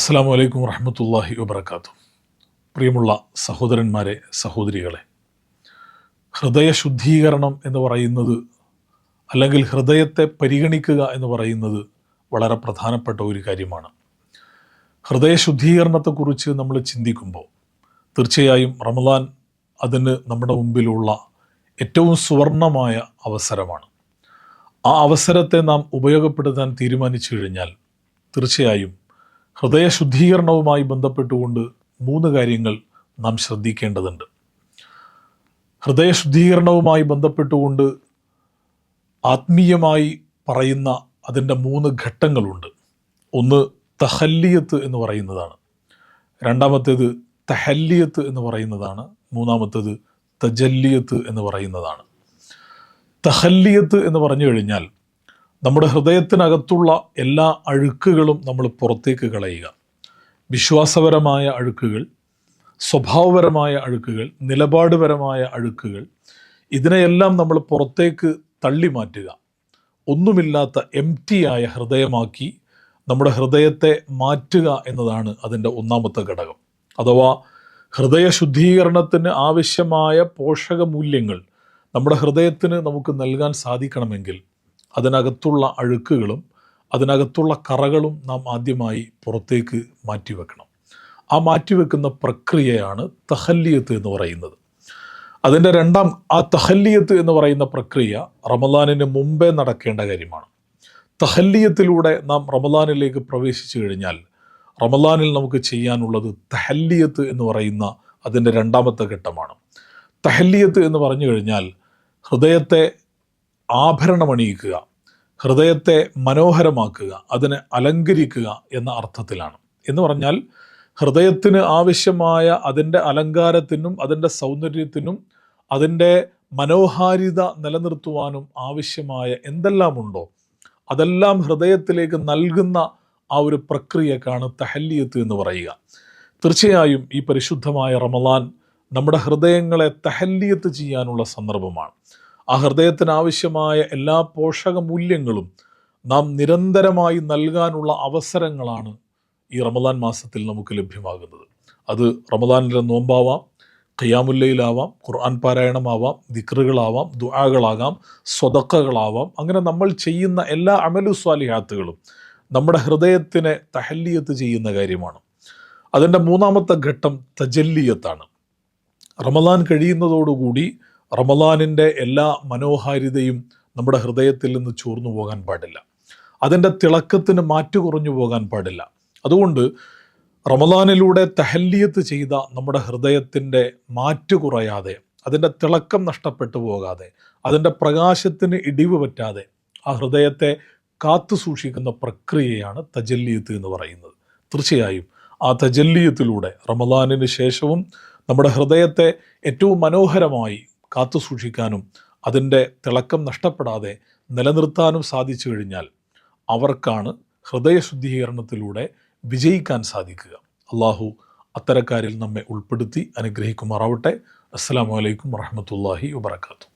അസ്സാം വലൈക്കും വറഹമത്തല്ലാഹി വബർക്കാത്തു പ്രിയമുള്ള സഹോദരന്മാരെ സഹോദരികളെ ഹൃദയശുദ്ധീകരണം എന്ന് പറയുന്നത് അല്ലെങ്കിൽ ഹൃദയത്തെ പരിഗണിക്കുക എന്ന് പറയുന്നത് വളരെ പ്രധാനപ്പെട്ട ഒരു കാര്യമാണ്. ഹൃദയശുദ്ധീകരണത്തെക്കുറിച്ച് നമ്മൾ ചിന്തിക്കുമ്പോൾ തീർച്ചയായും റമദാൻ അതിന് നമ്മുടെ മുമ്പിലുള്ള ഏറ്റവും സുവർണമായ അവസരമാണ്. ആ അവസരത്തെ നാം ഉപയോഗപ്പെടുത്താൻ തീരുമാനിച്ചു കഴിഞ്ഞാൽ തീർച്ചയായും ഹൃദയശുദ്ധീകരണവുമായി ബന്ധപ്പെട്ടുകൊണ്ട് മൂന്ന് കാര്യങ്ങൾ നാം ശ്രദ്ധിക്കേണ്ടതുണ്ട്. ഹൃദയശുദ്ധീകരണവുമായി ബന്ധപ്പെട്ടുകൊണ്ട് ആത്മീയമായി പറയുന്ന അതിന്റെ മൂന്ന് ഘട്ടങ്ങളുണ്ട്. ഒന്ന് തഹല്ലിയത്ത് എന്ന് പറയുന്നതാണ്. രണ്ടാമത്തേത് തഹല്ലിയത്ത് എന്ന് പറയുന്നതാണ്. മൂന്നാമത്തേത് തജല്ലിയത്ത് എന്ന് പറയുന്നതാണ്. തഹല്ലിയത്ത് എന്ന് പറഞ്ഞു കഴിഞ്ഞാൽ നമ്മുടെ ഹൃദയത്തിനകത്തുള്ള എല്ലാ അഴുക്കുകളും നമ്മൾ പുറത്തേക്ക് കളയുക. വിശ്വാസപരമായ അഴുക്കുകൾ സ്വഭാവപരമായ അഴുക്കുകൾ നിലപാടുപരമായ അഴുക്കുകൾ ഇതിനെയെല്ലാം നമ്മൾ പുറത്തേക്ക് തള്ളി മാറ്റുക ഒന്നുമില്ലാത്ത എം ആയ ഹൃദയമാക്കി നമ്മുടെ ഹൃദയത്തെ മാറ്റുക എന്നതാണ് അതിന്റെ ഒന്നാമത്തെ ഘടകം. അഥവാ ഹൃദയ ശുദ്ധീകരണത്തിന് ആവശ്യമായ പോഷക മൂല്യങ്ങൾ നമ്മുടെ ഹൃദയത്തിന് നമുക്ക് നൽകാൻ സാധിക്കണമെങ്കിൽ അതിനകത്തുള്ള അഴുക്കുകളും അതിനകത്തുള്ള കറകളും നാം ആദ്യമായി പുറത്തേക്ക് മാറ്റിവെക്കണം. ആ മാറ്റിവെക്കുന്ന പ്രക്രിയയാണ് തഹല്ലിയത്ത് എന്ന് പറയുന്നത്. അതിന്റെ രണ്ടാം ആ തഹല്ലിയത്ത് എന്ന് പറയുന്ന പ്രക്രിയ റമദാനിന് മുമ്പേ നടക്കേണ്ട കാര്യമാണ്. തഹല്ലിയത്തിലൂടെ നാം റമദാനിലേക്ക് പ്രവേശിച്ചു കഴിഞ്ഞാൽ റമദാനിൽ നമുക്ക് ചെയ്യാനുള്ളത് തഹല്ലിയത്ത് എന്ന് പറയുന്ന അതിന്റെ രണ്ടാമത്തെ ഘട്ടമാണ്. തഹല്ലിയത്ത് എന്ന് പറഞ്ഞു കഴിഞ്ഞാൽ ഹൃദയത്തെ ആഭരണമണിയിക്കുക ഹൃദയത്തെ മനോഹരമാക്കുക അതിനെ അലങ്കരിക്കുക എന്ന അർത്ഥത്തിലാണ്. എന്ന് പറഞ്ഞാൽ ഹൃദയത്തിന് ആവശ്യമായ അതിന്റെ അലങ്കാരത്തിനും അതിന്റെ സൗന്ദര്യത്തിനും അതിന്റെ മനോഹാരിത നിലനിർത്തുവാനും ആവശ്യമായ എന്തെല്ലാമുണ്ടോ അതെല്ലാം ഹൃദയത്തിലേക്ക് നൽകുന്ന ആ ഒരു പ്രക്രിയക്കാണ് തഹല്ലിയത്ത് എന്ന് പറയുക. തീർച്ചയായും ഈ പരിശുദ്ധമായ റമലാൻ നമ്മുടെ ഹൃദയങ്ങളെ തഹല്ലിയത്ത് ചെയ്യാനുള്ള സന്ദർഭമാണ്. ആ ഹൃദയത്തിനാവശ്യമായ എല്ലാ പോഷക മൂല്യങ്ങളും നാം നിരന്തരമായി നൽകാനുള്ള അവസരങ്ങളാണ് ഈ റമദാൻ മാസത്തിൽ നമുക്ക് ലഭ്യമാകുന്നത്. അത് റമദാനിലെ നോമ്പാവാം ഖിയാമുല്ലയിലാവാം ഖുർആൻ പാരായണമാവാം ദിക്റുകളാവാം ദുആകളാകാം സ്വതക്കകളാവാം അങ്ങനെ നമ്മൾ ചെയ്യുന്ന എല്ലാ അമലു സ്വാലിഹാത്തുകളും നമ്മുടെ ഹൃദയത്തിനെ തഹല്ലിയത്ത് ചെയ്യുന്ന കാര്യമാണ്. അതിന്റെ മൂന്നാമത്തെ ഘട്ടം തജല്ലിയത്താണ്. റമദാൻ കഴിയുന്നതോടുകൂടി റമദാനിന്റെ എല്ലാ മനോഹാരിതയും നമ്മുടെ ഹൃദയത്തിൽ നിന്ന് ചോർന്നു പോകാൻ പാടില്ല. അതിന്റെ തിളക്കത്തിന് മാറ്റു കുറഞ്ഞു പോകാൻ പാടില്ല. അതുകൊണ്ട് റമദാനിലൂടെ തഹല്ലിയത്ത് ചെയ്ത നമ്മുടെ ഹൃദയത്തിന്റെ മാറ്റു കുറയാതെ അതിന്റെ തിളക്കം നഷ്ടപ്പെട്ടു പോകാതെ അതിന്റെ പ്രകാശത്തിന് ഇടിവ് പറ്റാതെ ആ ഹൃദയത്തെ കാത്തു സൂക്ഷിക്കുന്ന പ്രക്രിയയാണ് തജല്ലിയത്ത് എന്ന് പറയുന്നത്. തീർച്ചയായും ആ തജല്ലിയത്തിലൂടെ റമദാനിന് ശേഷവും നമ്മുടെ ഹൃദയത്തെ ഏറ്റവും മനോഹരമായി കാത്തു സൂക്ഷിക്കാനും അതിന്റെ തിളക്കം നഷ്ടപ്പെടാതെ നിലനിർത്താനും സാധിച്ചു കഴിഞ്ഞാൽ അവർക്കാണ് ഹൃദയശുദ്ധീകരണത്തിലൂടെ വിജയിക്കാൻ സാധിക്കുക. അള്ളാഹു അത്തരക്കാരിൽ നമ്മെ ഉൾപ്പെടുത്തി അനുഗ്രഹിക്കുമാറാവട്ടെ. അസ്സാം വലൈക്കും വാഹമത്തല്ലാഹി വാത്തു